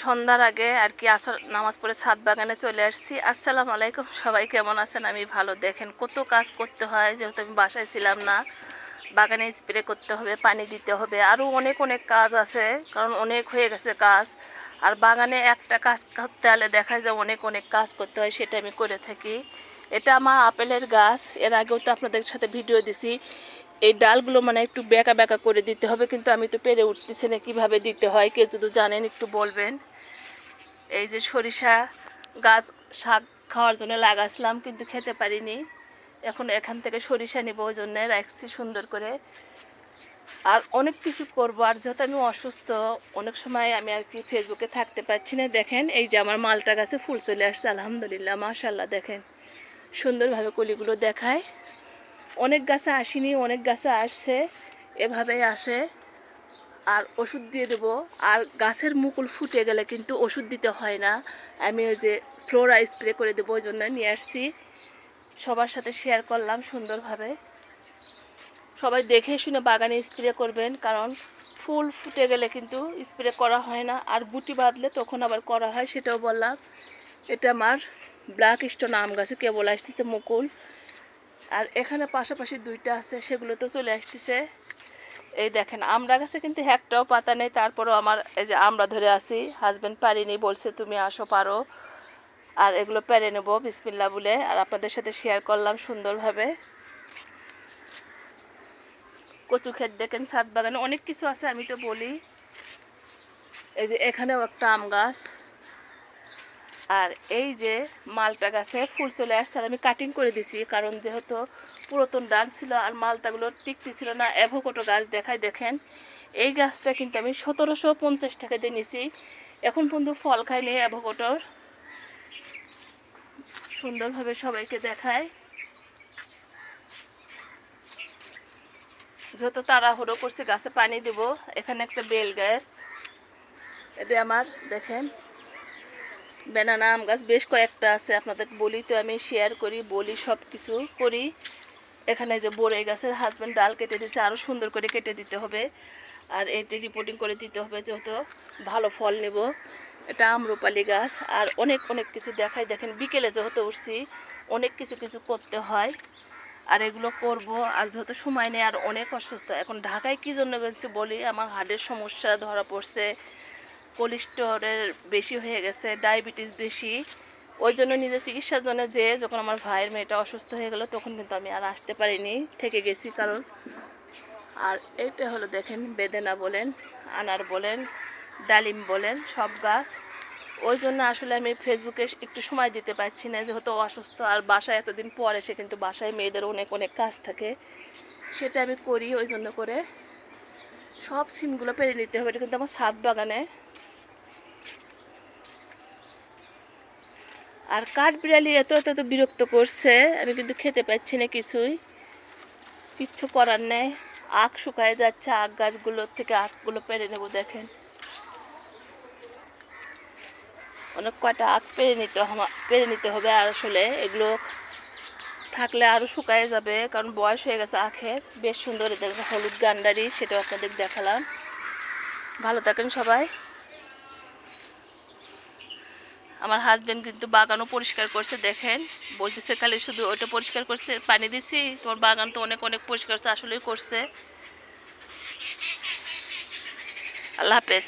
সন্ধ্যার আগে আর কি আসর, নামাজ পড়ে ছাদ বাগানে চলে আসছি। আসসালাম আলাইকুম, সবাই কেমন আছেন? আমি ভালো, দেখেন কত কাজ করতে হয়, যেহেতু আমি বাসায় ছিলাম না। বাগানে স্প্রে করতে হবে, পানি দিতে হবে আরও অনেক অনেক কাজ আছে, কারণ অনেক হয়ে গেছে কাজ। আর বাগানে একটা কাজ করতে হলে দেখা যায় অনেক অনেক কাজ করতে হয়, সেটা আমি করে থাকি। এটা আমার আপেলের গাছ, এর আগেও তো আপনাদের সাথে ভিডিও দিছি। এই ডালগুলো মানে একটু বেঁকা বেঁকা করে দিতে হবে, কিন্তু আমি তো পেরে উঠতেছি না, কীভাবে দিতে হয় কেউ যদি জানেন একটু বলবেন। এই যে সরিষা গাছ শাক খাওয়ার জন্য লাগাছিলাম, কিন্তু খেতে পারিনি। এখন এখান থেকে সরিষা নেব, ওই জন্য রাখছি সুন্দর করে। আর অনেক কিছু করব, আর যেহেতু আমি অসুস্থ, অনেক সময় আমি আর কি ফেসবুকে থাকতে পারছি না। দেখেন, এই যে আমার মালটা গাছে ফুল চলে আসছে, আলহামদুলিল্লাহ মাশাল্লাহ দেখেন। সুন্দরভাবে কলিগুলো দেখায়। অনেক গাছে আসেনি, অনেক গাছে আসছে, এভাবেই আসে। আর ওষুধ দিয়ে দেবো। আর গাছের মুকুল ফুটে গেলে কিন্তু ওষুধ দিতে হয় না। আমি ওই যে ফ্লোরা স্প্রে করে দেবো, ওই জন্য নিয়ে আসছি। সবার সাথে শেয়ার করলাম সুন্দরভাবে। সবাই দেখে শুনে বাগানে স্প্রে করবেন, কারণ ফুল ফুটে গেলে কিন্তু স্প্রে করা হয় না। আর গুটি বাঁধলে তখন আবার করা হয়, সেটাও বললাম। এটা আমার ব্ল্যাক স্টোন আম গাছে কেবল আসতেছে মুকুল। আর এখানে পাশাপাশি দুইটা আছে, সেগুলো তো চলে আসতেছে। এই দেখেন, আমরা গাছে কিন্তু একটাও পাতা নেই, তারপরও আমার এই যে আমরা ধরে আছি হাজব্যান্ড পারিনি, বলছে তুমি আসো, পারো। আর এগুলো পেরে নেব বিসমিল্লা বলে। আর আপনাদের সাথে শেয়ার করলাম সুন্দরভাবে। কচু ক্ষেত দেখেন, ছাদ বাগানে অনেক কিছু আছে, আমি তো বলি। এই যে এখানেও একটা আম গাছ। আর এই যে মালটা গাছে ফুল চলে আসছে আর আমি কাটিং করে দিছি, কারণ যেহেতু পুরাতন ডাল ছিল আর মালটাগুলো টিকতে ছিল না অ্যাভোকোটো গাছ দেখাই দেখেন। এই গাছটা কিন্তু আমি সতেরোশো পঞ্চাশ টাকা দিয়ে নিছি। এখন পর্যন্ত ফল খাইনি অ্যাভোকোটোর সুন্দরভাবে সবাইকে দেখায়। যত তাড়াহুড়ো করছি গাছে পানি দেব। এখানে একটা বেল গাছ। এটা আমার, দেখেন। বেনানা আম গাছ বেশ কয়েকটা আছে আপনাদের বলি তো আমি শেয়ার করি, বলি সব কিছু করি। এখানে যে বড়ে গাছের হাজব্যান্ড ডাল কেটে দিচ্ছে আরও সুন্দর করে কেটে দিতে হবে। আর এটি রিপোর্টিং করে দিতে হবে, যেহেতু ভালো ফল নেব। এটা আমরুপালি গাছ, আর অনেক অনেক কিছু দেখাই। দেখেন, বিকেলে যেহেতু উঠছি, অনেক কিছু কিছু করতে হয়। আর এগুলো করব, আর যেহেতু সময় নেই, আর অনেক অসুস্থ। এখন ঢাকায় কী জন্য গেছি বলি, আমার হার্টের সমস্যা, ধরা পড়ছে। কোলেস্টোরের বেশি হয়ে গেছে, ডায়াবেটিস বেশি। ওই জন্য নিজের চিকিৎসার জন্য যে যখন আমার ভাইয়ের মেয়েটা অসুস্থ হয়ে গেল, তখন কিন্তু আমি আর আসতে পারিনি, থেকে গেছি কারণ। আর এটা হলো দেখেন, বেদেনা বলেন, আনার বলেন, ডালিম বলেন, সব গাছ। ওই জন্য আসলে আমি ফেসবুকে একটু সময় দিতে পারছি না, যেহেতু অসুস্থ আর বাসায় এতদিন পরে সে কিন্তু বাসায় মেয়েদের অনেক অনেক কাজ থাকে। সেটা আমি করি ওই জন্য করে। সব সিমগুলো পেরে নিতে হবে, এটা কিন্তু আমার ছাদ বাগানে। আর কাঠ বিড়ালি এত এত এত বিরক্ত করছে, আমি কিন্তু খেতে পাচ্ছি না কিছুই। কিচ্ছু করার নেই। আখ শুকায় যাচ্ছে, আখ গাছগুলোর থেকে আখগুলো পেরে নেব, দেখেন। অনেক কয়টা আখ পেরে নিতে পেরে নিতে হবে আর আসলে এগুলো থাকলে আরও শুকায় যাবে, কারণ বয়স হয়ে গেছে আখের বেশ সুন্দর এটা হলুদ গান্ডারি, সেটাও আপনাদের দেখালাম। ভালো থাকেন সবাই। আমার হাজবেন্ড কিন্তু বাগানও পরিষ্কার করছে, দেখেন। বলতেছে খালি শুধু ওটা পরিষ্কার করছে, পানি দিছি, তোমার বাগান তো অনেক অনেক পরিষ্কার আসলেই করছে। আল্লাহ হাফেজ।